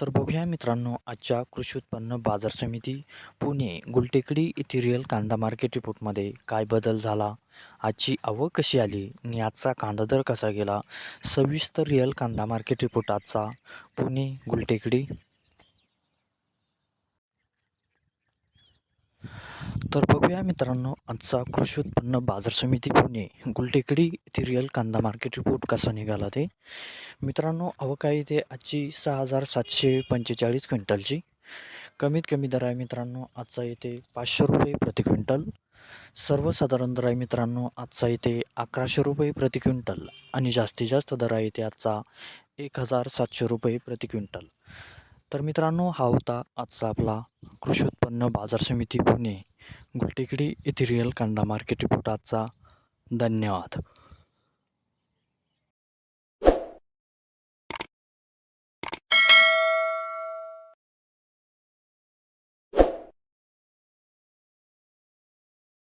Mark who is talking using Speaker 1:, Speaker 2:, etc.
Speaker 1: तर बघूया मित्रांनो आजच्या कृषी उत्पन्न बाजार समिती पुणे गुलटेकडी इथिरियल कांदा मार्केट रिपोर्टमध्ये काय बदल झाला आजची आवक कशी आली आणि आजचा कांदा दर कसा गेला सविस्तर रिअल कांदा मार्केट रिपोर्ट आजचा पुणे गुलटेकडी. तर बघूया मित्रांनो आजचा कृषी उत्पन्न बाजार समिती पुणे गुलटेकडी इथे रिअल कांदा मार्केट रिपोर्ट कसा निघाला ते? मित्रांनो अवकाळी आहे ते आजची सहा हजार सातशे पंचेचाळीस क्विंटलची. कमीत कमी दर आहे मित्रांनो आजचा येते पाचशे रुपये प्रति क्विंटल. सर्वसाधारण दर आहे मित्रांनो आजचा येते अकराशे रुपये प्रति क्विंटल. आणि जास्तीत जास्त दर आहे ते आजचा एक हजार सातशे रुपये प्रति क्विंटल. तर मित्रांनो हा होता आजचा आपला कृषी उत्पन्न बाजार समिती पुणे. गुलटेकडी इथिरियल कांदा मार्केट रिपोर्ट आजचा. धन्यवाद.